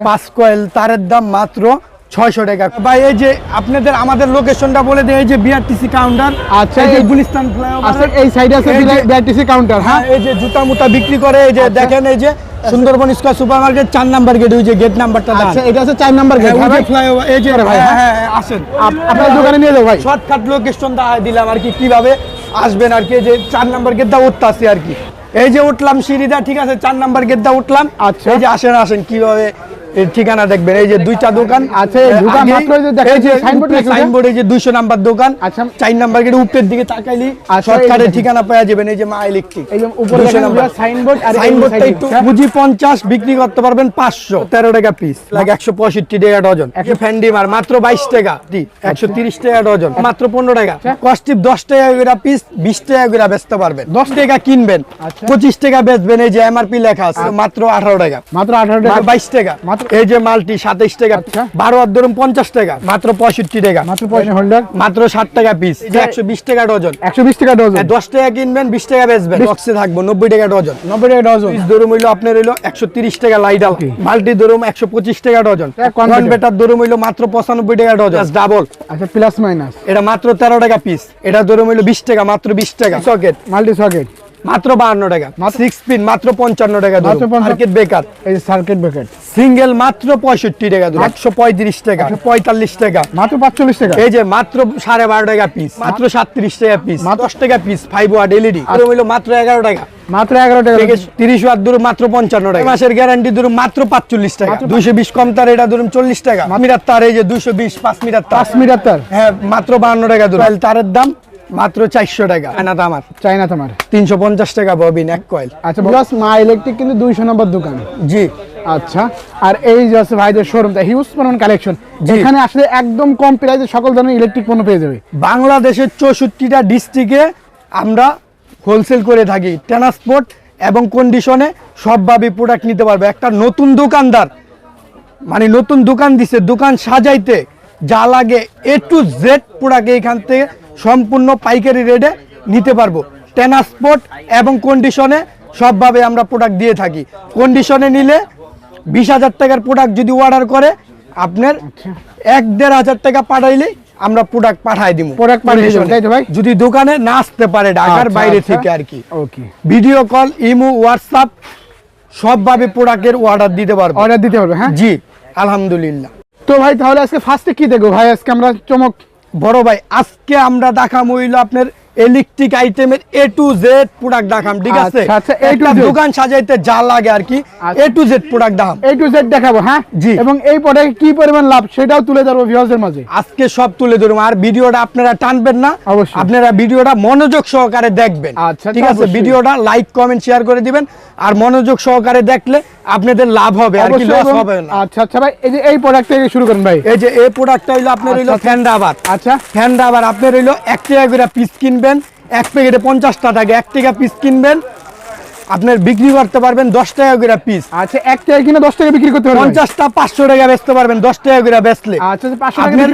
পাঁচ কয়েল তারের দাম মাত্র ছয়শো টাকা ভাই এই যে আপনাদের আমাদের লোকেশনটা বলে দেয় এই যে বিআরটিসি কাউন্টার আচ্ছা, এই যে গুলিস্তান ফ্লাইওভার আচ্ছা এই সাইডে আছে বিআরটিসি কাউন্টার হ্যাঁ হ্যাঁ এই যে জুতা মুতা বিক্রি করে এই যে দেখেন এই যে সুন্দরবন স্কয়ার সুপার মার্কেট চার নাম্বার গেট ওই যে গেট নাম্বারটা আচ্ছা এটা হচ্ছে চার নাম্বার গেট হ্যাঁ, ফ্লাইওভার এই যে ভাই, হ্যাঁ হ্যাঁ। হ্যাঁ আসেন আপনার দোকানে নিয়ে যাও ভাই শর্টকাট লোকেশনটা দিলাম আর কি কীভাবে আসবেন আর কি এই যে চার নাম্বার গেটটা উঠতে আসি আর কি এই যে উঠলাম সিঁড়িদা ঠিক আছে চার নাম্বার গেটটা উঠলাম আচ্ছা। এই যে আসেন আসেন কীভাবে ঠিকানা দেখবেন এই যে দুইটা দোকান আচ্ছা, এই যে আছে। সাইনবোর্ড যে দুইশো নাম্বার দোকান আচ্ছা। চার নাম্বার গেটে উপরের দিকে তাকাইলি আচ্ছা, এই ঠিকানা পাওয়া যাবেন এই যে মা ইলেকট্রিক। এই যে উপরে দেখেন সাইনবোর্ড সাইনবোর্ডটা একটু হ্যাঁ? বুঝি পঞ্চাশ বিক্রি করতে পারবেন পাঁচশো। তেরো টাকা পিস লাগে একশো পঁয়ষট্টি টাকা ডজন। একশো ফ্যান্ডিমার মাত্র বাইশ টাকা একশো তিরিশ টাকা ডজন মাত্র পনেরো টাকা। কস্টিপ দশ টাকা করে পিস বিশ টাকা করে বেচতে পারবেন। দশ টাকা কিনবেন। আচ্ছা। পঁচিশ টাকা বেচবেন এই যে এমআরপি লেখা আছে মাত্র আঠারো টাকা। মাত্র আঠারো টাকা। বাইশ টাকা। মাত্র- এই যে মালটি সাতাইশ টাকা আচ্ছা। বারো আর ধরুন পঞ্চাশ টাকা মাত্র পঁয়ষট্টি টাকা। মাত্র হোল্ডার মাত্র ষাট টাকা পিস একশো বিশ টাকা ডজন। একশো বিশ টাকা ডজন। দশ টাকা কিনবেন বিশ টাকা বেচবেন বক্সে থাকব নব্বই টাকা ডজন। নব্বই টাকা ডজন। দরুম হইল আপনার হইল একশো তিরিশ টাকা লাইডাল মালটি ধরুন একশো পঁচিশ টাকা ডজন। converter। কনভেটার দরুম হইল মাত্র পঁচানব্বই টাকা ডজন। ডাবল আচ্ছা প্লাস মাইনাস এটা মাত্র তেরো টাকা পিস এটা ধরুন হইল বিশ টাকা মাত্র বিশ টাকা। সকেট মাল্টি সকেট মাত্র বাহান্ন টাকা। সিক্স পিন মাত্র পঞ্চান্ন টাকা মাত্র 55 মার্কেট বেকার এই সার্কিট ব্রেকার সিঙ্গেল মাত্র পঁয়ষট্টি টাকা একশো পঁয়ত্রিশ টাকা পঁয়তাল্লিশ টাকা। মাত্র পাঁচচল্লিশ টাকা। এই যে মাত্র সাড়ে বারো টাকা পিস মাত্র সাতত্রিশ টাকা পিস দশ টাকা পিস ফাইভ ওয়াট এলইডি আর হইল মাত্র এগারো টাকা। মাত্র এগারো টাকা থেকে তিরিশ ওয়াট ধরুন মাত্র পঞ্চান্ন টাকা। মাসের গ্যারান্টি ধরুন মাত্র পাঁচচল্লিশ টাকা। দুইশো বিশ কম তার এটা ধরুন চল্লিশ টাকা। মিটার তার এই যে দুইশো বিশ পাঁচ মিটার তার। পাঁচ মিটার তার। হ্যাঁ মাত্র বাহান্ন টাকা ধরুন। তারের দাম মাত্র চারশো টাকা। আনাত আমার চাইনা তোমার। তিনশো পঞ্চাশ টাকা ববিন এক কয়েল। আচ্ছা প্লাস মা ইলেকট্রিক কিন্তু দুইশো নম্বর দোকান। জি। আচ্ছা আর এই যে আছে ভাইদের শোরুমটা হিউজ পরিমাণ কালেকশন যেখানে আসলে একদম কম প্রাইসে সকল ধরনের ইলেকট্রিক পণ্য পেয়ে যাবে। বাংলাদেশের চৌষট্টিটা ডিস্ট্রিক্টে আমরা হোলসেল করে থাকি ট্রান্সপোর্ট এবং কন্ডিশনে সবভাবে প্রোডাক্ট নিতে পারবে। একটা নতুন দোকানদার মানে নতুন দোকান দিছে দোকান সাজাইতে যা লাগে এ টু জেড প্রোডাক্ট এইখান থেকে সম্পূর্ণ পাইকারি রেটে নিতে পারব। ট্রান্সপোর্ট এবং কন্ডিশনে সবভাবে আমরা প্রোডাক্ট দিয়ে থাকি। কন্ডিশনে নিলে বিশ হাজার টাকার প্রোডাক্ট যদি অর্ডার করে আপনার এক দেড় হাজার টাকা পাঠাইলে আমরা প্রোডাক্ট পাঠাই দিব Product পাঠিয়ে ভাই? যদি দোকানে না আসতে পারে ঢাকার আচ্ছা, বাইরে আচ্ছা। থেকে আর কি। Okay video call imo WhatsApp সবভাবে প্রোডাক্টের অর্ডার দিতে পারব। অর্ডার দিতে পারবে হ্যাঁ? জি আলহামদুলিল্লাহ। তো ভাই তাহলে আজকে ফার্স্টে কি দেখব? ভাই আজকে আমরা চমক বড় ভাই আজকে আমরা দেখাম হইল আপনার ইলেকট্রিক আইটেমের এ টু জেড প্রোডাক্ট দেখাম ঠিক আছে? আচ্ছা, আচ্ছা, একটা দোকান সাজাইতে যা লাগে আর কি। এ টু জেড প্রোডাক্ট দেখাম। এই টু জেড দেখাবো হ্যাঁ? জি। এবং এই প্রোডাক্টে কি পরিমাণ লাভ সেটাও তুলে ধরবো ভিউয়ার্সদের মাঝে। আজকে সব তুলে ধরুন আর ভিডিওটা আপনারা টানবেন না। অবশ্যই। আপনারা ভিডিওটা মনোযোগ সহকারে দেখবেন। আচ্ছা, ঠিক আছে? ভিডিওটা লাইক কমেন্ট শেয়ার করে দিবেন আর মনোযোগ সহকারে দেখলে আপনাদের লাভ হবে আর কি লস হবে না। আচ্ছা আচ্ছা ভাই এই যে এই প্রোডাক্ট থেকে শুরু করেন ভাই। এই যে এই প্রোডাক্টটা হইল আপনার হইল আচ্ছা, ফ্যান রাবার আচ্ছা। ফ্যান রাবার আপনার হইল এক টাকা করে পিস কিনবেন। এক প্যাকেটে পঞ্চাশটা টাকা এক টাকা পিস কিনবেন। আপনার বিক্রি করতে পারবেন দশ টাকা করে পিস আচ্ছা এক টাকা কিনে দশ টাকা বিক্রি করতে পারবেন? পঞ্চাশটা পাঁচশো টাকা বেচতে পারবেন দশ টাকা করে বেচলে। আচ্ছা আচ্ছা, পাঁচশো টাকা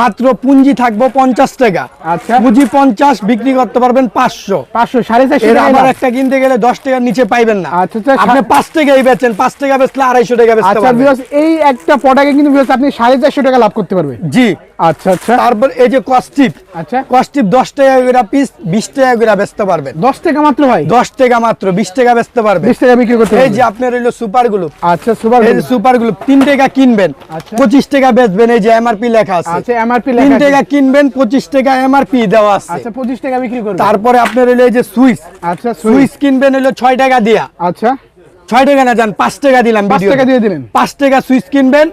মাত্র পুঁজি থাকব পঞ্চাশ টাকা। আচ্ছা। পুঁজি পঞ্চাশ বিক্রি করতে পারবেন পাঁচশো। পাঁচশো সাড়ে চারশো আমার একটা কিনতে গেলে দশ টাকার নিচে পাইবেন না। আচ্ছা, আচ্ছা, আপনি পাঁচ টাকাই বেচেন পাঁচ টাকা বেচলে আড়াইশো টাকা বেচতে এই একটা প্রোডাক্টে কিন্তু আপনি সাড়ে চারশো টাকা লাভ করতে পারবেন। জি। আচ্ছা আচ্ছা। তারপর এই যে কস্টিপ আচ্ছা। কস্টিপ দশ টাকা করে পিস বিশ টাকা করে বেচতে পারবেন। দশ টাকা মাত্র ভাই? দশ টাকা মাত্র বিশ টাকা বেচতে পারবেন। বিশ টাকা বিক্রি করতে এই যে আপনার হইল সুপারগুলো আচ্ছা সুপার এই সুপারগুলো তিন টাকা কিনবেন আচ্ছা। পঁচিশ টাকা বেচবেন এই যে এমআরপি লেখা আছে। আচ্ছা এমআরপি তিন টাকা কিনবেন পঁচিশ টাকা এমআরপি দেওয়া আছে। আচ্ছা পঁচিশ টাকা বিক্রি করবে তারপরে আপনার হইল এই যে সুইচ। আচ্ছা সুইচ। সুইচ কিনবেন হইল ছয় টাকা দিয়া। আচ্ছা। ছয় টাকা না যান পাঁচ টাকা দিলাম পাঁচ টাকা দিয়ে দিলেন। পাঁচ টাকা সুইচ কিনবেন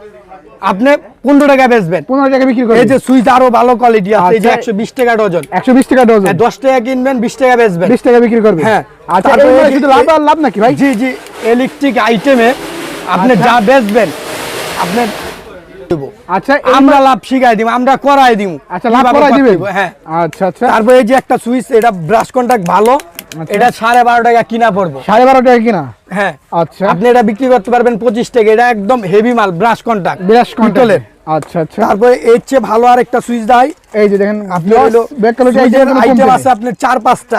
আপনি পনেরো টাকা বেচবেন। পনেরো টাকা বিক্রি করবে এই যে সুইচ আরও ভালো কোয়ালিটি আছে এই যে আচ্ছা। একশো বিশ টাকা ডজন। একশো বিশ টাকা ডজন। হ্যাঁ, দশ টাকা কিনবেন বিশ টাকা বেচবেন। বিশ টাকা বিক্রি করবে হ্যাঁ আচ্ছা শুধু লাভ আর লাভ নাকি ভাই? জি জি ইলেকট্রিক আইটেমে আপনি আচ্ছা। যা বেচবেন আপনার দেবো। আচ্ছা আমরা লাভ শিখাই দিব আমরা করাই দিব। আচ্ছা লাভ কীভাবে করাই দিবেন? হ্যাঁ। আচ্ছা আচ্ছা। তারপরে এই যে একটা সুইচ এটা ব্রাশ কন্ট্যাক্ট ভালো। আচ্ছা। এটা সাড়ে বারো টাকা কিনা পড়ব। সাড়ে বারো টাকা কিনা? হ্যাঁ। আচ্ছা। আপনি এটা বিক্রি করতে পারবেন পঁচিশ টাকা। এটা একদম হেভি মাল ব্রাশ Brush contact। আচ্ছা আচ্ছা। তারপরে এর চেয়ে ভালো আরেকটা সুইচ দেয়। এই যে দেখেন হলো আইটেম আছে আপনার চার পাঁচটা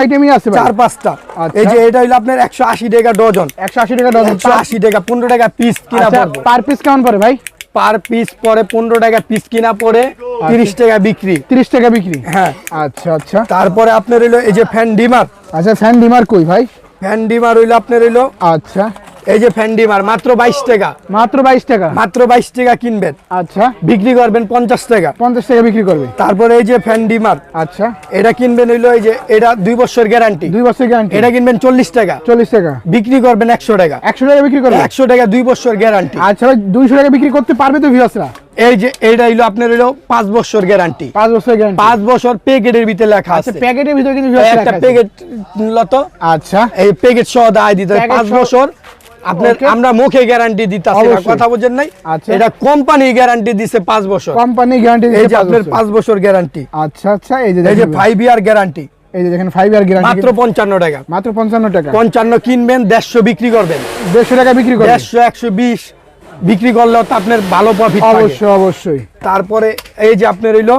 আইটেমই আছে। চার পাঁচটা। আচ্ছা। এই যে এটা হলো আপনার একশো আশি টাকা ডজন। একশো আশি টাকা ডজন। একশো আশি টাকা পনেরো টাকা পিস কিনা আচ্ছা পার পিস কেমন পড়ে ভাই? পার পিস পরে পনেরো টাকা পিস কিনা পরে তিরিশ টাকা বিক্রি। তিরিশ টাকা বিক্রি? হ্যাঁ। আচ্ছা আচ্ছা। তারপরে আপনার হইল এই যে ফ্যান ডিমার আচ্ছা ফ্যান ডিমার কই ভাই? ফ্যান ডিমার হইল আপনার হইল আচ্ছা। এই যে ফ্যান ডিমার মাত্র বাইশ টাকা। মাত্র বাইশ টাকা? মাত্র বাইশ টাকা কিনবেন। আচ্ছা। বিক্রি করবেন পঞ্চাশ টাকা। পঞ্চাশ টাকা বিক্রি করবে? তারপরে এই যে ফ্যান ডিমার আচ্ছা। এটা কিনবেন হইল এই যে এটা দুই বছর গ্যারান্টি। দুই বছর গ্যারান্টি। এটা কিনবেন চল্লিশ টাকা। চল্লিশ টাকা। বিক্রি করবেন একশো টাকা। একশো টাকা বিক্রি করবে? একশো টাকা দুই বছর গ্যারান্টি। আচ্ছা দুইশো টাকা বিক্রি করতে পারবে তো ভিউসরা এই যে এইটা হইল আপনার হইল পাঁচ বছর গ্যারান্টি। পাঁচ বছর গ্যারান্টি। পাঁচ বছর প্যাকেটের ভিতরে লেখা আচ্ছা আছে। প্যাকেটের ভিতরে কিন্তু একটা। প্যাকেট লত আচ্ছা। এই প্যাকেট সহ দায় দিতে পাঁচ বছর। আপনার আমরা মুখে গ্যারান্টি দিতেছি না কথা বুঝেন নাই? আচ্ছা। এটা কোম্পানি গ্যারান্টি দিছে বছর। কোম্পানি গ্যারান্টি এই যে আপনার বছর। গ্যারান্টি আচ্ছা আচ্ছা এই যে এই যে ইয়ার গ্যারান্টি এই যে দেখেন ইয়ার গ্যারান্টি মাত্র পঞ্চান্ন টাকা। মাত্র পঞ্চান্ন টাকা। পঞ্চান্ন কিনবেন দেড়শো বিক্রি করবেন। দেড়শো টাকা বিক্রি করবে দেড়শো একশো বিশ বিক্রি করলেও তো আপনার ভালো প্রফিট অবশ্যই অবশ্যই। তারপরে এই যে আপনার হইল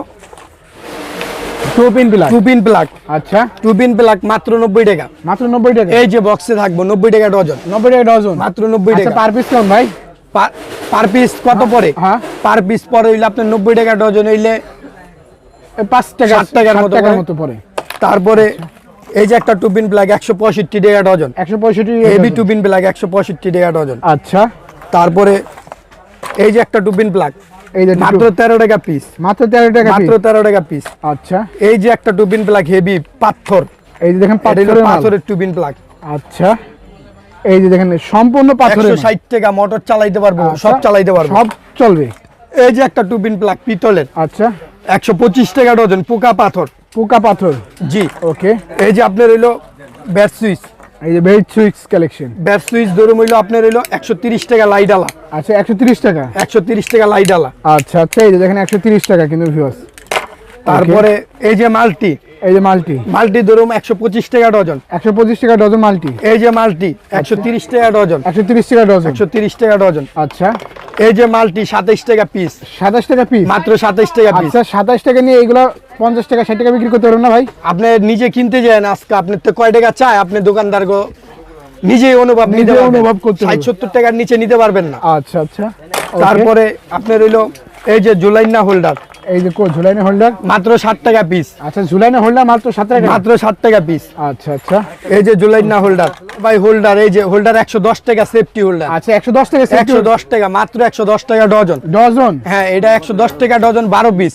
two pin plug two pin plug আচ্ছা। টু পিন প্লাগ মাত্র নব্বই টাকা। মাত্র নব্বই টাকা? এই যে বক্সে থাকব টাকা ডজন। নব্বই টাকা ডজন? মাত্র নব্বই আচ্ছা টাকা। পার পিস কেমন ভাই? পার পিস কত হ্যাঁ। পার পিস পরে হইলে আপনার নব্বই টাকা ডজন হইলে টাকা টাকার মতো টাকার মতো পড়ে। তারপরে এই যে একটা টুপিন প্লাগ একশো পঁয়ষট্টি টাকা ডজন। একশো পঁয়ষট্টি হেভি টুপিন প্লাগ একশো পঁয়ষট্টি টাকা ডজন। আচ্ছা। তারপরে এই যে একটা টুপিন প্লাগ এই যে মাত্র তেরো টাকা পিস মাত্র তেরো টাকা মাত্র পিস আচ্ছা। এই যে একটা প্লাগ হেভি পাথর। এই যে দেখেন পাথরের পাথরের টুপিন প্লাগ আচ্ছা। এই যে দেখেন সম্পূর্ণ পাথরের একশো মাল। ষাট টাকা মোটর চালাইতে পারব আচ্ছা, সব চালাইতে পারব। সব চলবে। এই যে একটা টুপিন প্লাগ পিতলের। আচ্ছা। একশো পঁচিশ টাকা ডজন পোকা পাথর। পোকা পাথর। জি। ওকে। এই যে আপনার হইল ব্যাট সুইচ। এই যে ভেজ সুইচ কালেকশন ব্যাট সুইচ ধরুন হইল আপনার হইল একশো তিরিশ টাকা আলা আচ্ছা একশো তিরিশ টাকা? একশো তিরিশ টাকা আলা আচ্ছা আচ্ছা এই যে দেখেন একশো তিরিশ টাকা কিন্তু ভিউয়ার্স তারপরে এই যে মাল্টি। এই যে মাল্টি। মাল্টি ধরুন একশো পঁচিশ টাকা ডজন। একশো পঁচিশ টাকা ডজন মাল্টি। এই যে মাল্টি একশো তিরিশ টাকা ডজন। একশো তিরিশ টাকা ডজন। একশো তিরিশ টাকা ডজন। আচ্ছা। এই যে মালটি সাতাইশ টাকা পিস সাতাশ টাকা পিস মাত্র সাতাইশ টাকা পিস আচ্ছা সাতাশ টাকা নিয়ে এগুলো পঞ্চাশ টাকা ষাট টাকা বিক্রি করতে পারবেন না ভাই? আপনি নিজে কিনতে যান আজকে আপনি তো কয় টাকা চায় আপনি দোকানদার গো নিজেই অনুভব নিতে নিজে। অনুভব করতে ষাট হবে। সত্তর টাকার নিচে নিতে পারবেন না। আচ্ছা আচ্ছা। তারপরে তারপরে আপনার হইল এই যে জুলাইনা হোল্ডার। এই যে কো ঝুলাইনে হোল্ডার? মাত্র ষাট টাকা পিস আচ্ছা ঝুলাইনে হোল্ডার মাত্র সাত টাকা? মাত্র ষাট টাকা পিস আচ্ছা আচ্ছা। এই যে জুলাইনা হোল্ডার। ভাই হোল্ডার এই যে হোল্ডার একশো দশ টাকা সেফটি হোল্ডার। আচ্ছা একশো দশ টাকা একশো দশ টাকা মাত্র একশো দশ টাকা ডজন। ডজন? হ্যাঁ এটা একশো দশ টাকা ডজন বারো পিস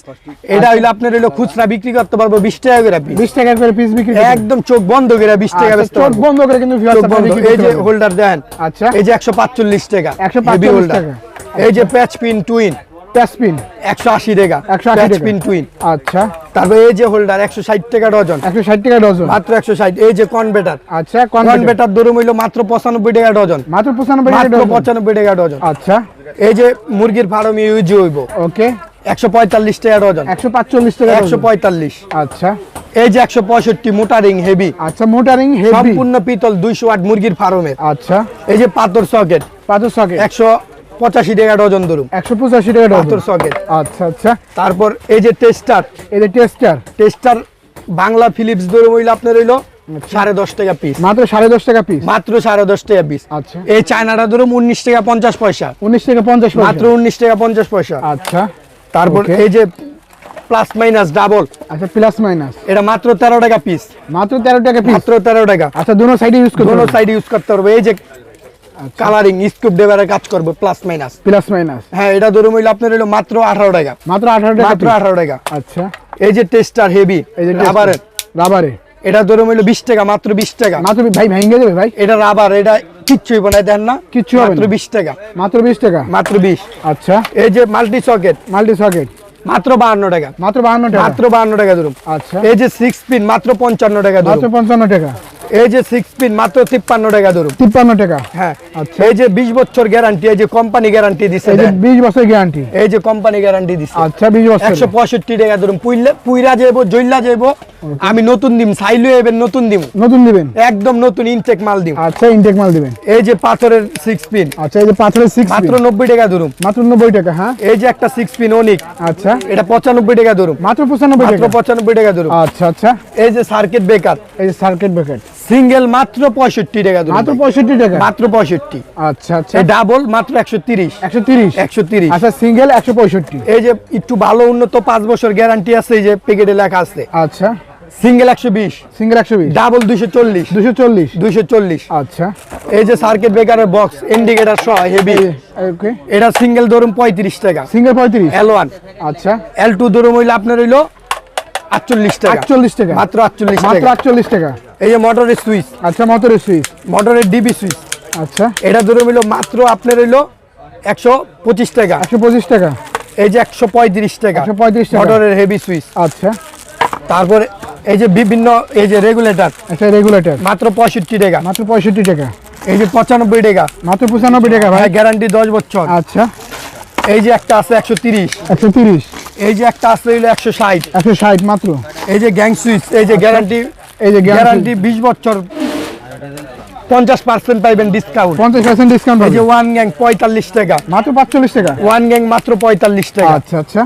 এটা হইল আপনার হইল খুচরা বিক্রি করতে পারব বিশ টাকা করে পিস বিশ টাকা করে পিস বিক্রি একদম চোখ বন্ধ করে বিশ টাকা আচ্ছা, চোখ বন্ধ করে কিন্তু এই যে হোল্ডার দেন আচ্ছা। এই যে একশো পাঁচচল্লিশ টাকা 145 Heavy holder। টাকা। এই যে প্যাচ পিন টুইন প্যাসপিন একশো আশি টাকা 180 প্যাচ টাকা। পিন টুইন আচ্ছা। তারপরে এই যে হোল্ডার একশো ষাট টাকা ডজন একশো ষাট টাকা ডজন মাত্র একশো ষাট এই যে কনভেটার আচ্ছা কনভেটার কনভেটার দরুম হইল মাত্র পঁচানব্বই টাকা ডজন মাত্র পঁচানব্বই টাকা মাত্র ডজন পঁচানব্বই টাকা ডজন আচ্ছা। এই যে মুরগির ফার্ম ইউজ হইব। ওকে। একশো পঁয়তাল্লিশ টাকা ডজন একশো পাঁচচল্লিশ টাকা একশো ডজন পঁয়তাল্লিশ। আচ্ছা। এই যে একশো পঁয়ষট্টি মোটারিং হেভি আচ্ছা মোটারিং হেভি সম্পূর্ণ পিতল দুইশো আট মুরগির ফার্মের আচ্ছা। এই যে পাথর সকেট পাথর সকেট একশো পঁচাশি টাকা ডজন ধরুন। একশো পঁচাশি টাকা ডজন। সকেট আচ্ছা আচ্ছা। তারপর এই যে টেস্টার এই যে টেস্টার টেস্টার বাংলা ফিলিপস ধরুন হইল আপনার হইল সাড়ে দশ টাকা পিস মাত্র সাড়ে দশ টাকা পিস মাত্র সাড়ে দশ টাকা পিস আচ্ছা। এই চায়নাটা ধরুন উনিশ টাকা পঞ্চাশ পয়সা। উনিশ টাকা পঞ্চাশ মাত্র উনিশ টাকা পঞ্চাশ পয়সা। আচ্ছা। তারপর এই যে প্লাস মাইনাস ডাবল আচ্ছা প্লাস মাইনাস এটা মাত্র তেরো টাকা পিস মাত্র তেরো টাকা পিস মাত্র তেরো টাকা। আচ্ছা দুটো সাইডে ইউজ করতে দোনো সাইড ইউজ করতে পারব এই যে আচ্ছা। কালারিং স্কুপ ডেভারের কাজ করব প্লাস মাইনাস প্লাস মাইনাস হ্যাঁ এটা ধরুন হইল আপনার হইল মাত্র আঠারো টাকা। মাত্র আঠারো টাকা মাত্র piece। আঠারো টাকা। আচ্ছা। এই যে টেস্টার হেভি এই যে রাবারের রাবারে এটা ধরুন হইল বিশ টাকা মাত্র বিশ টাকা। মাত্র ভাই ভেঙে যাবে ভাই। এটা রাবার এটা কিচ্ছু হইব না দেন না। কিচ্ছু হবে মাত্র না। বিশ টাকা। মাত্র বিশ টাকা? মাত্র বিশ। আচ্ছা। এই যে মাল্টি সকেট মাল্টি সকেট মাত্র বাহান্ন টাকা। মাত্র বাহান্ন টাকা। মাত্র বাহান্ন টাকা ধরুন। আচ্ছা। এই যে সিক্স পিন মাত্র পঞ্চান্ন টাকা মাত্র ধরুন পঞ্চান্ন টাকা। এই যে সিক্স পিন মাত্র তিপ্পান্ন টাকা ধরুন তিপ্পান্ন টাকা হ্যাঁ আচ্ছা। এই যে বিশ বছর গ্যারান্টি এই যে কোম্পানি গ্যারান্টি এই যে বিশ বছর গ্যারান্টি এই যে কোম্পানি গ্যারান্টি দিছে আচ্ছা বিশ বছর একশো পঁয়ষট্টি টাকা ধরুন পুইলে পুইরা যাইবো জইলা যাইবো আমি নতুন দিম সাইলু এবেন নতুন দিম নতুন দিবেন একদম নতুন ইনটেক মাল দিম আচ্ছা ইনটেক মাল দিবেন এই যে পাথরের সিক্স পিন আচ্ছা এই যে পাথরের সিক্স মাত্র নব্বই টাকা ধরুন মাত্র নব্বই টাকা হ্যাঁ এই যে একটা সিক্স পিন অনিক আচ্ছা এটা পঁচানব্বই টাকা ধরুন মাত্র পঁচানব্বই টাকা পঁচানব্বই টাকা ধরুন আচ্ছা আচ্ছা এই যে সার্কিট ব্রেকার এই যে সার্কিট ব্রেকার সিঙ্গেল মাত্র পঁয়ষট্টি টাকা মাত্র ভাই। পঁয়ষট্টি টাকা? মাত্র পঁয়ষট্টি। আচ্ছা আচ্ছা। ডাবল মাত্র একশো তিরিশ। একশো তিরিশ? একশো তিরিশ। আচ্ছা সিঙ্গেল একশো পঁয়ষট্টি। এই যে একটু ভালো উন্নত পাঁচ বছর গ্যারান্টি আছে এই যে প্যাকেটে লেখা আছে। আচ্ছা। সিঙ্গেল একশো বিশ। সিঙ্গেল একশো বিশ? ডাবল দুইশো চল্লিশ। দুশো চল্লিশ? দুইশো চল্লিশ। আচ্ছা। এই যে সার্কিট ব্রেকারের বক্স ইন্ডিকেটার সহ হেভি ওকে এটা সিঙ্গেল ধরুন পঁয়ত্রিশ টাকা। সিঙ্গেল পঁয়ত্রিশ? এল ওয়ান আচ্ছা। এল টু ধরুন হইলে আপনার হইল আটচল্লিশ টাকা। আটচল্লিশ টাকা। মাত্র আটচল্লিশ মাত্র টাকা। আটচল্লিশ টাকা। এই যে মোটরের সুইচ আচ্ছা মোটরের সুইচ মোটরের ডিবি সুইচ আচ্ছা। এটা ধরে হইল মাত্র আপনার হইল একশো পঁচিশ টাকা। একশো পঁচিশ টাকা। এই যে একশো পঁয়ত্রিশ টাকা। 135 টাকা। মোটরের হেভি সুইচ আচ্ছা। তারপরে এই যে বিভিন্ন এই যে রেগুলেটর আচ্ছা রেগুলেটর মাত্র পঁয়ষট্টি টাকা। মাত্র পঁয়ষট্টি টাকা। এই যে পঁচানব্বই টাকা। মাত্র পঁচানব্বই টাকা ভাই। গ্যারান্টি দশ বছর। আচ্ছা। এই যে একটা আছে একশো তিরিশ। একশো তিরিশ। এই যে একটা আছে হইল একশো ষাট। একশো ষাট মাত্র। এই যে গ্যাং সুইচ এই যে গ্যারান্টি এই যে গ্যারান্টি বিশ বছর পঞ্চাশ পার্সেন্ট পাইবেন ডিসকাউন্ট পঞ্চাশ পার্সেন্ট ডিসকাউন্ট এই যে ওয়ান গ্যাং পঁয়তাল্লিশ টাকা। মাত্র পাঁচচল্লিশ টাকা? ওয়ান গ্যাং মাত্র পঁয়তাল্লিশ টাকা। আচ্ছা আচ্ছা।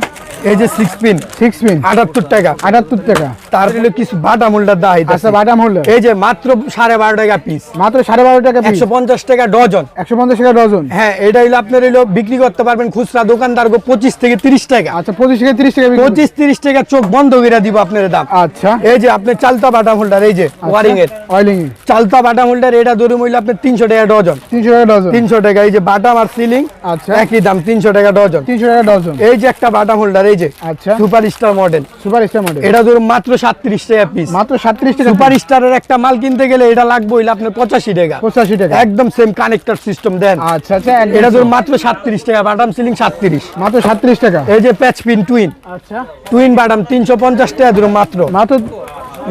এই যে সিক্স পিন সিক্স পিন আটাত্তর টাকা। আটাত্তর টাকা। তার কিছু বাটা মোল্ডার দা আচ্ছা বাটাম হলো এই যে মাত্র সাড়ে বারো টাকা পিস মাত্র সাড়ে বারো টাকা একশো পঞ্চাশ টাকা ডজন। একশো পঞ্চাশ টাকা ডজন? হ্যাঁ এটা হইল আপনার হইল বিক্রি করতে পারবেন খুচরা দোকানদার পঁচিশ থেকে তিরিশ টাকা। আচ্ছা পঁচিশ থেকে তিরিশ টাকা পঁচিশ তিরিশ টাকা চোখ বন্ধ করে দিব আপনার দাম। আচ্ছা। এই যে আপনি চালতা বাটা হোল্ডার এই যে ওয়ারিং এর অয়েলিং চালতা বাটা হোল্ডার এটা ধরুন হইলে আপনার তিনশো টাকা ডজন। তিনশো টাকা ডজন? তিনশো টাকা এই যে বাটাম আর সিলিং আচ্ছা। একই দাম তিনশো টাকা ডজন। তিনশো টাকা ডজন। এই যে একটা বাটাম হোল্ডার এই যে আচ্ছা। Super star model super star model এটা ধরুন মাত্র সাতত্রিশ টাকা পিস মাত্র সাতত্রিশ টাকা সুপার স্টারের একটা মাল কিনতে গেলে এটা লাগবে হইলে আপনার পঁচাশি টাকা। পঁচাশি টাকা। একদম সেম কানেক্টর সিস্টেম দেন। আচ্ছা আচ্ছা এটা ধরুন মাত্র সাতত্রিশ টাকা বাটাম সিলিং সাতত্রিশ মাত্র সাতত্রিশ টাকা। এই যে প্যাচ পিন টুইন আচ্ছা। টুইন বাটাম তিনশো পঞ্চাশ টাকা ধরুন মাত্র। মাত্র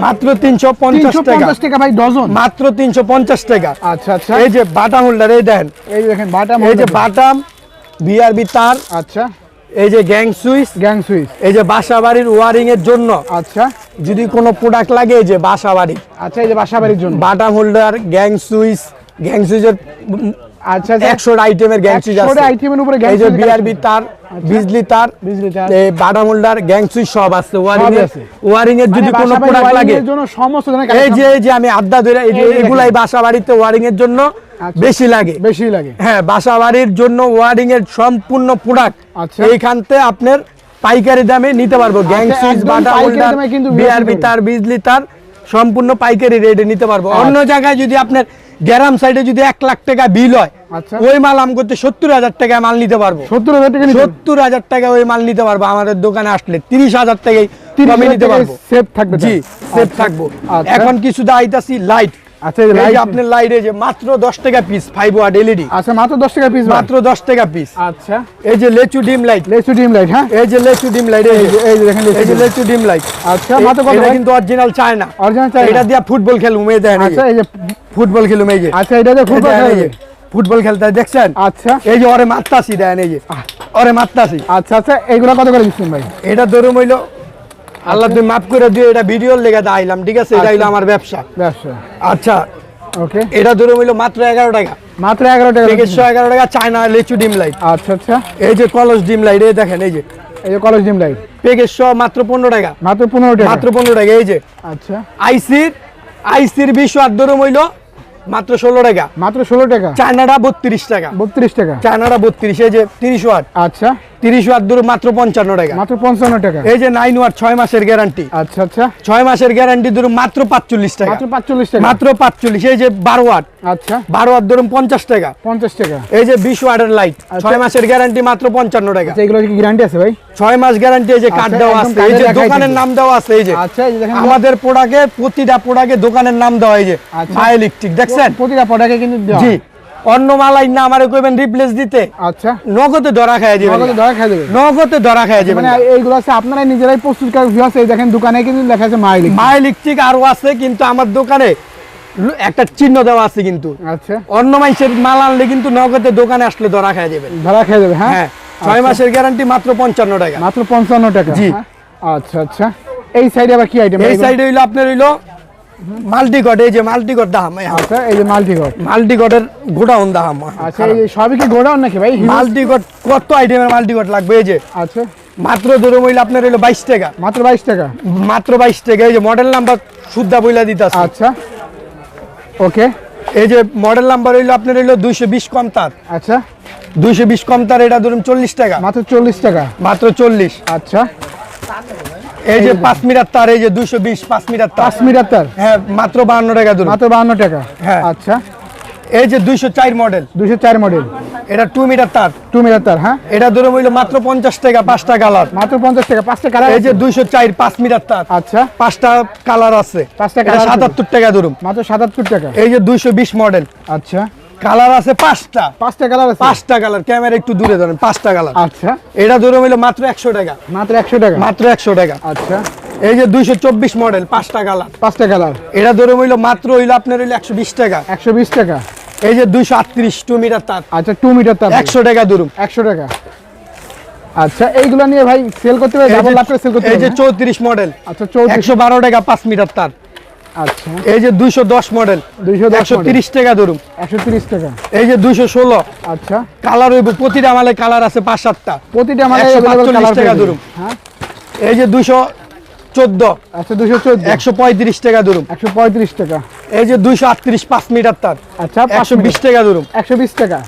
মাত্র তিনশো পঞ্চাশ টাকা। ভাই ডজন মাত্র তিনশো পঞ্চাশ টাকা। আচ্ছা আচ্ছা। এই যে বাটাম হোল্ডার এই দেন। এই দেখেন বাটাম এই যে বাটাম বিআরবি তার। আচ্ছা। এই যে গ্যাং সুইচ গ্যাং সুইচ। এই যে বাসা বাড়ির ওয়ারিং এর জন্য আচ্ছা। যদি কোনো প্রোডাক্ট লাগে এই যে বাসা বাড়ি আচ্ছা এই যে বাসা বাড়ির জন্য। বাটাম হোল্ডার গ্যাং সুইচ গ্যাং সুইচের আচ্ছা একশো আইটেমের গ্যাং সুইচ আছে। আইটেমের উপরে গ্যাং এই যে বিআরবি তার বিজলি তার বিজলি তার। এই বাটাম হোল্ডার গ্যাং সুইচ সব আছে। ওয়ারিং এর আছে। ওয়ারিং এর যদি কোনো প্রোডাক্ট লাগে। এর জন্য সমস্ত এই যে এই যে আমি আড্ডা ধরে এই যে এগুলাই বাসা বাড়িতে ওয়ারিং এর জন্য। বেশি লাগে। বেশি লাগে। হ্যাঁ বাসা বাড়ির জন্য ওয়ারিং এর সম্পূর্ণ প্রোডাক্ট আচ্ছা। এইখানতে আপনার পাইকারি দামে নিতে পারব। গ্যাং আচ্ছা, সুইচ বাটা হোল্ডার বিআরবি তার বিজলি তার সম্পূর্ণ পাইকারি রেটে নিতে পারব। অন্য জায়গায় যদি আপনার গ্রাম সাইডে যদি এক লাখ টাকা বিল হয় আচ্ছা। ওই মাল আম করতে সত্তর হাজার টাকা মাল নিতে পারব। সত্তর হাজার টাকা সত্তর হাজার টাকা ওই মাল নিতে পারব। আমাদের দোকানে আসলে তিরিশ হাজার টাকায় তিরিশ নিতে পারব। সেভ থাকবে জি আচ্ছা, থাকব। আচ্ছা। এখন কিছু দাইতাছি লাইট আচ্ছা এই যে এই light- যে আপনার লাইট এই যে মাত্র দশ টাকা পিস ফাইভ ওয়াট এলইডি আচ্ছা মাত্র দশ টাকা পিস মাত্র দশ টাকা পিস আচ্ছা এই যে লেচু ডিম লাইট লেসু ডিম লাইট হ্যাঁ এই যে লেচু ডিম লাইট এই যে এই যে দেখেন এই যে লেচু ডিম লাইট আচ্ছা মাত্র কত এটা কিন্তু অরিজিনাল এটা দিয়া ফুটবল খেলুম এই দেখেন আচ্ছা এই যে ফুটবল খেলুম এই যে আচ্ছা এটা ফুটবল খেলতে দেখছেন আচ্ছা এই যে ওরে মারতাছি দেন এই যে ওরে মারতাছি আচ্ছা আচ্ছা এইগুলো কত করে দিচ্ছেন ভাই এটা ধরুম হইল আল্লাহ তুমি মাফ করে দিও এটা ভিডিওর লেগে দাইলাম ঠিক আছে? এটা হইল আমার ব্যবসা। ব্যবসা। আচ্ছা ওকে। এটা ধরুম হইল মাত্র এগারো টাকা। মাত্র এগারো টাকা একশো এগারো টাকা চায়না লেচু ডিম লাইট। আচ্ছা আচ্ছা। এই যে কলস ডিম লাইট এই দেখেন এই যে। এই যে কলস ডিম লাইট। প্যাকেজ মাত্র পনেরো টাকা। মাত্র পনেরো টাকা। মাত্র পনেরো টাকা এই যে। আচ্ছা। আইসির আইসির বিশ ওয়াট ধরুম হইল মাত্র ষোলো টাকা। মাত্র ষোলো টাকা। চায়নাটা বত্রিশ টাকা। বত্রিশ টাকা। চায়নাটা বত্রিশ এই যে তিরিশ ওয়াট। আচ্ছা। ওয়াট মাত্র পঞ্চান্ন টাকা। মাত্র পঞ্চান্ন টাকা। এই যে নাইন ওয়াট ছয় মাসের গ্যারান্টি আচ্ছা আচ্ছা। মাসের গ্যারান্টি মাত্র পাঁচচল্লিশ টাকা। মাত্র পাঁচচল্লিশ টাকা। মাত্র পাঁচচল্লিশ এই যে ওয়াট। আচ্ছা। ওয়াট টাকা। পঞ্চাশ টাকা। এই যে ওয়াটের লাইট আচ্ছা। ছয় মাসের গ্যারান্টি মাত্র পঞ্চান্ন টাকা। আচ্ছা এগুলো কি গ্যারান্টি আছে ভাই? ছয় মাস গ্যারান্টি এই যে কার্ড আচ্ছা, দেওয়া আছে। এই যে দোকানের নাম দেওয়া আছে এই যে। আচ্ছা এই যে দেখেন আমাদের প্রোডাক্টে প্রতিটা প্রোডাক্টে দোকানের নাম দেওয়া এই যে। ইলেকট্রিক দেখছেন? প্রতিটা প্রোডাক্টে কিন্তু। জি। অন্য মালাই না আমার কইবেন রিপ্লেস দিতে। আচ্ছা। নগদে ধরা খায় যাবে নগদে ধরা খাই নগদে ধরা খায় যাবে মানে এইগুলো আছে আপনারাই নিজেরাই প্রস্তুত করে এই দেখেন দোকানে কিন্তু লেখা আছে মাইলিক। মা ইলেকট্রিক আরও আছে কিন্তু আমার দোকানে একটা চিহ্ন দেওয়া আছে কিন্তু। আচ্ছা। অন্য মাইসের মাল আনলে কিন্তু নগদে দোকানে আসলে ধরা খাই যাবে ধরা খেয়ে যাবে হ্যাঁ? হ্যাঁ ছয় মাসের গ্যারান্টি মাত্র পঞ্চান্ন টাকা। মাত্র পঞ্চান্ন টাকা জি। হ্যাঁ? আচ্ছা আচ্ছা। এই সাইডে আবার কি আইটেম এই সাইডে হইল আপনার হইল মাল্টিকট এই যে মাল্টিকট দাম আচ্ছা এই যে মাল্টিকট মাল্টিকটের গোডাউন দাম আচ্ছা এই সবই কি গোডাউন নাকি ভাই? মাল্টিকট কত আইটেমের মাল্টিকট লাগবে এই যে? আচ্ছা। মাত্র ধরুন হইল আপনার হইল বাইশ টাকা। মাত্র বাইশ টাকা? মাত্র বাইশ টাকা এই যে মডেল নাম্বার শুদ্ধা বইলা দিতে আচ্ছা। ওকে। এই যে মডেল নাম্বার হইল আপনার হইল দুইশো বিশ কম তার। আচ্ছা। দুইশো বিশ কম তার এটা ধরুন চল্লিশ টাকা। মাত্র চল্লিশ টাকা? মাত্র চল্লিশ। আচ্ছা। এই যে পাঁচ মিটার তার এই যে দুইশো বিশ পাঁচ মিটার তার। পাঁচ মিটার তার? হ্যাঁ মাত্র বাহান্ন টাকা ধরুন। মাত্র বাহান্ন টাকা? হ্যাঁ। আচ্ছা। এই যে দুইশো চার মডেল দুশো চার মডেল এটা টু মিটার তার। টু মিটার তার হ্যাঁ? এটা ধরুন হইল মাত্র পঞ্চাশ টাকা পাঁচটা কালার মাত্র পঞ্চাশ টাকা পাঁচটা কালার এই যে দুইশো চার পাঁচ মিটার তার। আচ্ছা। পাঁচটা কালার আছে। পাঁচটা এটা colour আছে। টাকা ধরুন। মাত্র সাতাত্তর টাকা। এই যে দুইশো বিশ মডেল আচ্ছা। কালার আছে পাঁচটা। পাঁচটা কালার আছে? পাঁচটা কালার ক্যামেরা একটু দূরে ধরেন পাঁচটা কালার আচ্ছা। এটা ধরুন হইল মাত্র একশো টাকা। মাত্র একশো টাকা? মাত্র একশো টাকা। আচ্ছা। এই যে দুইশো চব্বিশ মডেল পাঁচটা কালার পাঁচটা কালার এটা ধরুন হইল মাত্র হইল আপনার হইল একশো বিশ টাকা। একশো বিশ টাকা? এই যে দুইশো আটত্রিশ টু মিটার তার। আচ্ছা টু মিটার তার। একশো টাকা ধরুন। একশো টাকা। আচ্ছা এইগুলো নিয়ে ভাই সেল করতে পারে ডাবল লাভ করে সেল করতে এই যে পারবে চৌত্রিশ মডেল আচ্ছা চৌত্রিশ। একশো বারো টাকা পাঁচ মিটার তার। আচ্ছা। এই যে দুইশো দশ মডেল দুইশো দশ একশো তিরিশ টাকা ধরুন। একশো তিরিশ টাকা। এই যে দুইশো ষোলো আচ্ছা। কালার হইব প্রতিটা মালে কালার আছে পাঁচ সাতটা। প্রতিটা 145 কালার টাকা ধরুন। হ্যাঁ। এই যে দুইশো চোদ্দ আচ্ছা দুশো চোদ্দ। একশো পঁয়ত্রিশ টাকা ধরুন। একশো পঁয়ত্রিশ টাকা। এই যে দুইশো আটত্রিশ পাঁচ মিটার তার। আচ্ছা একশো বিশ টাকা ধরুন। একশো বিশ টাকা।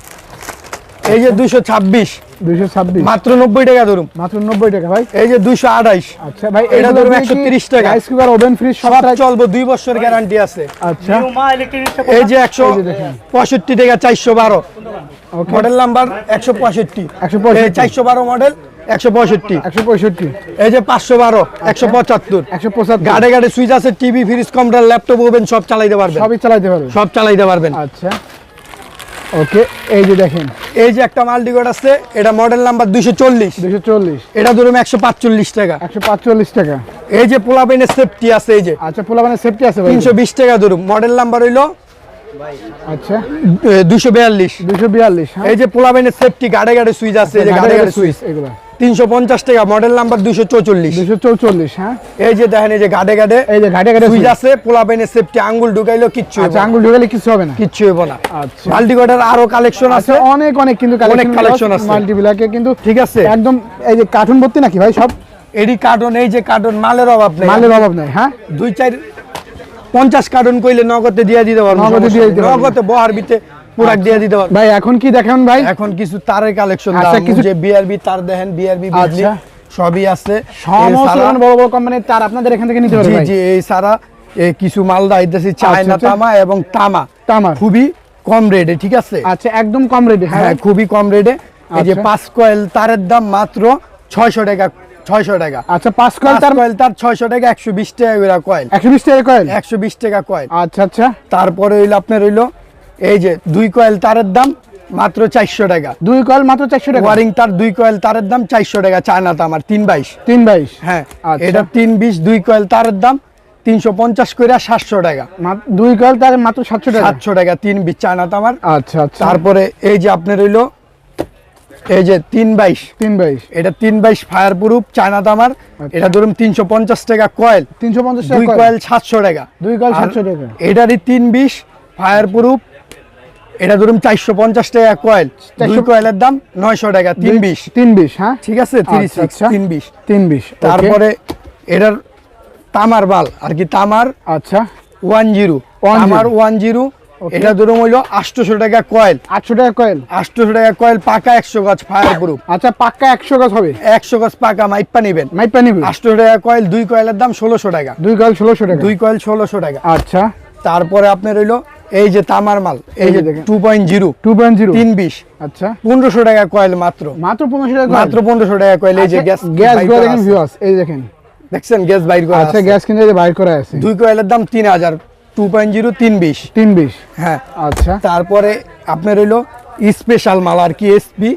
এই যে দুইশো ছাব্বিশ। ছাব্বিশ দুইশো ছাব্বিশ। মাত্র নব্বই টাকা ধরুন। মাত্র নব্বই টাকা ভাই। এই যে দুইশো আড়াইশ। আচ্ছা ভাই এটা ধরুন 130 টাকা। রাইস কুকার ওভেন ফ্রিজ সব চলবো দুই বছর গ্যারান্টি আছে। আচ্ছা। এই যে একশো এই যে দেখেন। পঁয়ষট্টি টাকা চারশো বারো। ওকে মডেল নাম্বার একশো পঁয়ষট্টি। 165 চারশো বারো মডেল একশো পঁয়ষট্টি। একশো পঁয়ষট্টি। এই যে পাঁচশো বারো একশো পঁচাত্তর। একশো পঁচাত্তর। গাড়ে গাড়ে সুইচ আছে TV fridge computer laptop oven সব চালাইতে পারবেন। সবই চালাইতে পারবে সব চালাইতে পারবেন। আচ্ছা। ওকে এই যে দেখেন। এই যে একটা মাল্টিকট আছে এটা মডেল নাম্বার দুইশো চল্লিশ। দুইশো চল্লিশ। এটা ধরুন একশো পাঁচচল্লিশ টাকা। একশো পাঁচচল্লিশ টাকা। এই যে পোলাবেনের সেফটি আছে এই যে। আচ্ছা পোলা মানে সেফটি আছে তিনশো বিশ টাকা ধরুন। মডেল নাম্বার হইল আচ্ছা। দুশো বিয়াল্লিশ। দুশো বিয়াল্লিশ হ্যাঁ। এই যে পোলাবেনের সেফটি গাড়ে গাড়ে সুইচ আছে গাড়ে গাড়ে সুইচ এগুলো। তিনশো পঞ্চাশ টাকা মডেল নাম্বার দুইশো চৌচল্লিশ। দুশো চৌচল্লিশ হ্যাঁ? এই যে দেখেন এই যে গাড়ে গাড়ে এই যে ঘাটে ঘাটে সুইচ আছে পোলাপেনের সেফটি আঙ্গুল ঢুকাইলো কিচ্ছু আচ্ছা আঙ্গুল ঢুকালে কিছু হবে না? কিচ্ছু হইব না। আচ্ছা। মাল্টিকটের আরও কালেকশন আচ্ছা আছে। অনেক অনেক কিন্তু অনেক collection আছে। মাল্টিবিলাকে কিন্তু ঠিক আছে। একদম এই যে কার্টুন ভর্তি নাকি ভাই সব? এডি কার্টন এই যে কার্টন মালের অভাব নেই। মালের অভাব নাই হ্যাঁ? দুই চার পঞ্চাশ কার্টন কইলে নগদে দিয়ে দিতে পারব নগদে দিয়ে দিতে নগদে বহার বিতে প্রোডাক্ট দিয়ে দিতে পারব। ভাই এখন কি দেখান ভাই? এখন কিছু তারের কালেকশন আচ্ছা, কিছু- যে বিআরবি তার দেখেন বিআরবি বিজলি আচ্ছা। সবই আছে। সমস্ত বড় বড় কোম্পানির তার আপনাদের এখান থেকে নিতে জি জি এই সারা কিছু মাল দাইতেছি চায়না আচ্ছা। তামা এবং তামা। তামার খুবই কম রেটে ঠিক আছে? আচ্ছা একদম কম রেটে হ্যাঁ? হ্যাঁ খুবই কম রেটে এই যে আচ্ছা। পাঁচ কয়েল তারের দাম মাত্র ছয়শো টাকা ছয়শো টাকা। আচ্ছা পাঁচ কয়েল তার কয়েল তার ছয়শো টাকা একশো বিশ টাকা কয়েল। একশো বিশ টাকা কয়েল? একশো বিশ টাকা কয়েল। আচ্ছা আচ্ছা। তারপরে হইল আপনার হইল এই যে দুই কয়েল তারের দাম মাত্র চারশো টাকা। দুই কয়েল মাত্র চারশো টাকা? ওয়ারিং তার দুই কয়েল তারের দাম চারশো টাকা চায়না তামার তিন বাইশ। তিন বাইশ? হ্যাঁ আচ্ছা। এটা তিন বিশ দুই কয়েল তারের দাম তিনশো পঞ্চাশ করে সাতশো টাকা। দুই কয়েল তার মাত্র সাতশো টাকা? সাতশো টাকা তিন বিশ চায়না তামার আচ্ছা আচ্ছা। তারপরে এই যে আপনার হইল এই যে তিন বাইশ। তিন বাইশ। এটা তিন বাইশ ফায়ার প্রুফ চায়না তামার এটা ধরুন তিনশো পঞ্চাশ টাকা কয়েল। তিনশো পঞ্চাশ দুই কয়েল। সাতশো টাকা। দুই কয়েল সাতশো টাকা। এটারই তিন বিশ ফায়ার প্রুফ এটা ধরুন চারশো পঞ্চাশ টাকা কয়েল চারশো কয়েলের দাম নয়শো টাকা তিন বিশ। তিন বিশ হ্যাঁ? ঠিক আছে? আচ্ছা, আচ্ছা। তিন বিশ তিন বিশ তারপরে এটার তামার বাল আর কি তামার আচ্ছা। One zero. 10 তামার ওয়ান জিরো এটা ধরুন হইল আটশোশো টাকা কয়েল আটশো টাকা কয়েল আটশোশো টাকা কয়েল পাকা একশো গাছ ফায়ার প্রুফ আচ্ছা পাকা একশো গাছ হবে? একশো গাছ পাকা মাইপা নিবেন। মাইপা নিবে আটশো টাকা কয়েল দুই কয়েলের দাম ষোলোশো টাকা। দুই কয়েল ষোলোশো টাকা? দুই কয়েল ষোলোশো টাকা। আচ্ছা। তারপরে আপনার হইল এই যে তামার মাল এই যে দেখেন। Two point zero two point zero তিন বিশ আচ্ছা। পনেরোশো টাকা কয়েল মাত্র। মাত্র পনেরোশো টাকা মাত্র পনেরোশো টাকা কয়েল। এই যে গ্যাস গ্যাসগুলো করা দেখেন ভিউয়ার্স এই দেখেন। দেখছেন গ্যাস বাইর করা আচ্ছা আছে। গ্যাস কিনে যে বাইর করা আছে। দুই কয়েলের দাম তিন হাজার টু পয়েন্ট জিরো তিন বিশ তিন বিশ হ্যাঁ। আচ্ছা। তারপরে আপনার হইল স্পেশাল মাল আর কি এসপি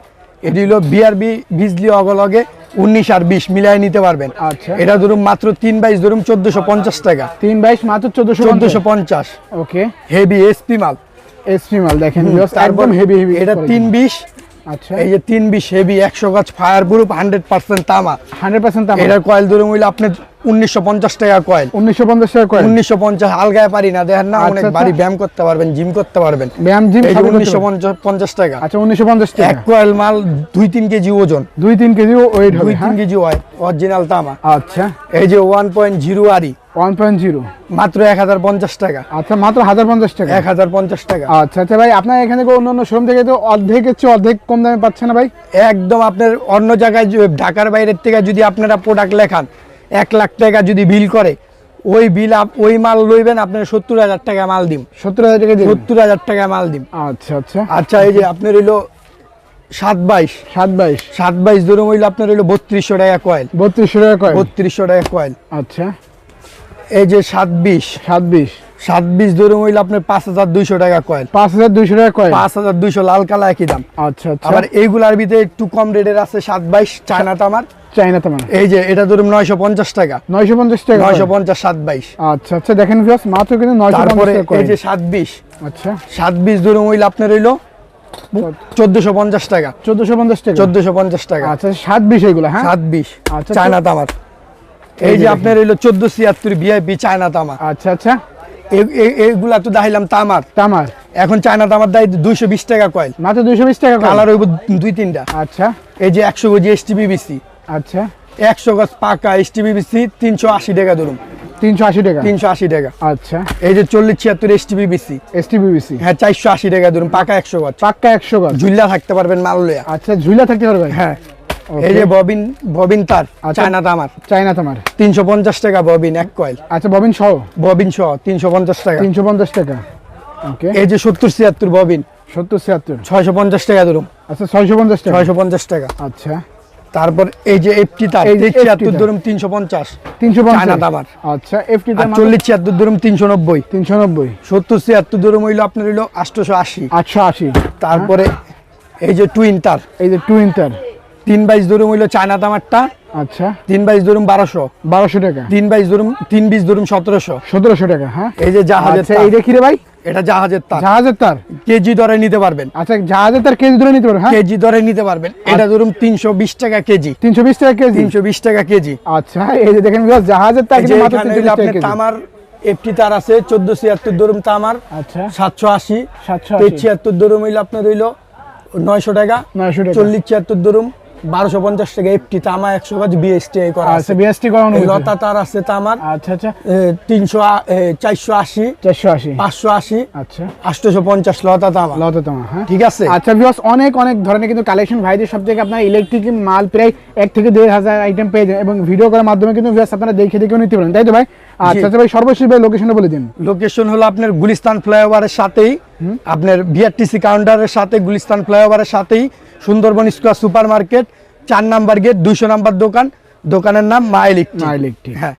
এটি হইল বিআরবি বিজলি অগলগে উনিশ আর বিশ মিলাই নিতে পারবেন। আচ্ছা। এটা ধরুন মাত্র তিন বাইশ ধরুন চোদ্দশো পঞ্চাশ টাকা। তিন বাইশ মাত্র চোদ্দশো চোদ্দশো পঞ্চাশ। ওকে। হেভি এসপি মাল। এসপি মাল দেখেন একদম হেভি হেভি এটা তিন বিশ। আচ্ছা। এই যে তিন বিশ হেভি একশো গাছ ফায়ার প্রুফ হান্ড্রেড পার্সেন্ট তামা। হান্ড্রেড পার্সেন্ট তামা। এটা কয়েল ধরুন হইলে আপনার উনিশশো পঞ্চাশ টাকা কয়েল। উনিশশো পঞ্চাশ টাকা উনিশশো পঞ্চাশ আলগায় পারি না দেখেন না আচ্ছা, অনেক আচ্ছা। বাড়ি ব্যায়াম করতে পারবেন জিম করতে পারবেন। ব্যায়াম জিম উনিশশো পঞ্চাশ টাকা। আচ্ছা উনিশশো পঞ্চাশ এক টাকা কয়েল মাল দুই তিন কেজি ওজন। দুই তিন কেজি ওয়েট দুই তিন হ্যাঁ কেজি অরিজিনাল তামা। আচ্ছা। এই যে ওয়ান পয়েন্ট জিরো আরি ওয়ান পয়েন্ট জিরো মাত্র এক হাজার পঞ্চাশ টাকা। আচ্ছা মাত্র হাজার পঞ্চাশ টাকা? এক হাজার পঞ্চাশ টাকা। আচ্ছা আচ্ছা ভাই আপনার এখানে শোরুম থেকে তো অর্ধেকের চেয়ে অর্ধেক কম দামে পাচ্ছে না ভাই? একদম আপনার অন্য জায়গায় ঢাকার বাইরের থেকে যদি আপনারা প্রোডাক্ট লেখান এক লাখ টাকা যদি বিল করে ওই বিল ওই মাল লইবেন আপনার সত্তর হাজার টাকা মাল দিম। সত্তর হাজার টাকা সত্তর হাজার টাকা মাল দিম। আচ্ছা আচ্ছা। আচ্ছা এই যে আপনার হইল সাত বাইশ। সাত বাইশ। সাত বাইশ ধরুন হইল আপনার হইল বত্রিশশো টাকা কয়েল। বত্রিশশো টাকা কয়েল? বত্রিশশো টাকা কয়েল। আচ্ছা। এই যে সাত বিশ। সাত বিশ। সাত বিশ ধরুন হইল আপনার পাঁচ হাজার দুইশো টাকা কয়েল পাঁচ হাজার দুইশো টাকা কয় পাঁচ হাজার দুইশো লাল কালা একই দাম। আচ্ছা আচ্ছা। আবার এইগুলার ভিতরে একটু কম রেটের আছে সাত বাইশ চায়না তামার মানে? এই যে এটা ধরুন নয়শো পঞ্চাশ টাকা। নয়শো পঞ্চাশ টাকা নয়শো পঞ্চাশ সাত বাইশ। আচ্ছা আচ্ছা দেখেন ভিউয়ার্স মাত্র কিন্তু নয়শো তারপরে এই যে সাত বিশ। আচ্ছা। সাত বিশ ধরুন হইল আপনার হইল চোদ্দশো পঞ্চাশ টাকা। চোদ্দশো পঞ্চাশ টাকা? চোদ্দশো পঞ্চাশ টাকা। আচ্ছা সাত বিশ এগুলো হ্যাঁ? সাত বিশ। আচ্ছা, চায়না তামার এই যে আপনার হইল চোদ্দ ছিয়াত্তর ভিআইপি চায়না তামা আচ্ছা আচ্ছা। এগুলা তো দেখাইলাম তামার। তামার। এখন চায়না তামার দায় দুইশো বিশ টাকা কয়েল। মাত্র দুইশো বিশ টাকা কালার হইব দুই তিনটা। আচ্ছা। এই যে একশো কেজি এস টিবিবিসি আচ্ছা। একশো গাছ পাকা এস তিনশো আশি টাকা ধরুন। তিনশো আশি টাকা? তিনশো আশি টাকা। আচ্ছা। এই যে চল্লিশ ছিয়াত্তর S TBBC S T BBC হ্যাঁ চারশো আশি টাকা ধরুন পাকা একশো গাছ পাক্কা একশো গজ? ঝুল্লা থাকতে পারবেন মাল আচ্ছা ঝুলা থাকতে পারবে হ্যাঁ. এই যে ববিন ববিন তার আচ্ছা। চায়না তামার তোমার টাকা ববিন এক কয়েল। আচ্ছা ববিন সহ? ববিন সহ টাকা। তিনশো পঞ্চাশ টাকা। ওকে এই যে সত্তর ছিয়াত্তর ববিন সত্তর ছিয়াত্তর। ছয়শো পঞ্চাশ টাকা ধরুন। আচ্ছা টাকা। আচ্ছা। তারপর এই যে এফটি তার এই যে তার। ধরুন তিনশো পঞ্চাশ। তিনশো চায়না তামার আচ্ছা এফটি আর চল্লিশ ছিয়াত্তর ধরুন তিনশো নব্বই। তিনশো নব্বই। সত্তর ছিয়াত্তর ধরুন হইল আপনার হইল আটশোশো আশি। আটশো আশি। তারপরে এই যে টুইন তার। এই যে টু ইন্টার তিন বাইশ ধরুন হইল চায়না তামারটা আচ্ছা। তিন বাইশ ধরুন বারোশো। বারোশো টাকা। তিন বাইশ ধরুন তিন বিশ ধরুন সতেরোশো। সতেরোশো টাকা হ্যাঁ? এই যে জাহাজের আচ্ছা তার। এইটা কি রে ভাই? এটা জাহাজের তার। জাহাজের তার? কেজি দরে নিতে পারবেন। আচ্ছা জাহাজের তার কেজি ধরে নিতে পারবে হ্যাঁ? কেজি দরে নিতে পারবেন। এটা ধরুন তিনশো বিশ টাকা কেজি। তিনশো বিশ টাকা কেজি? তিনশো বিশ টাকা কেজি। আচ্ছা এই যে দেখেন জাহাজের তার তামার এফটি তার আছে চোদ্দ ছিয়াত্তর ধরুন তামার আচ্ছা। সাতশো আশি। সাতশো ছিয়াত্তর ধরুন হইল আপনার হইল নয়শো টাকা। নয়শো টাকা। চল্লিশ ছিয়াত্তর ধরুন বারোশো পঞ্চাশ টাকা এফটি তামা একশো গাছ বিএসটি করা আছে। আচ্ছা বিএসটি করানো লতা তার আছে তামার। আচ্ছা আচ্ছা। তিনশো চারশো আশি চারশো আশি। পাঁচশো আশি আচ্ছা। আটশোশো পঞ্চাশ লতা তামা। লতা তোমার হ্যাঁ। ঠিক আছে? আচ্ছা বিকজ অনেক অনেক ধরনের কিন্তু কালেকশন ভাইদের সব থেকে আপনার ইলেকট্রিক মাল প্রায় এক থেকে দেড় হাজার আইটেম পেয়ে যান এবং ভিডিও করার মাধ্যমে কিন্তু viewers আপনারা দেখে দেখেও নিতে পারেন। তাই তো ভাই? আচ্ছা আচ্ছা ভাই সর্বশেষ ভাই লোকেশনটা বলে দিন। লোকেশন হলো আপনার গুলিস্তান ফ্লাইওভারের সাথেই। আপনার বিআরটিসি কাউন্টারের সাথে গুলিস্তান ফ্লাইওভারের সাথেই। সুন্দরবন স্কোয়ার সুপার মার্কেট চার নাম্বার গেট দুইশো নাম্বার দোকান। দোকানের নাম মা ইলেকট্রিক। হ্যাঁ।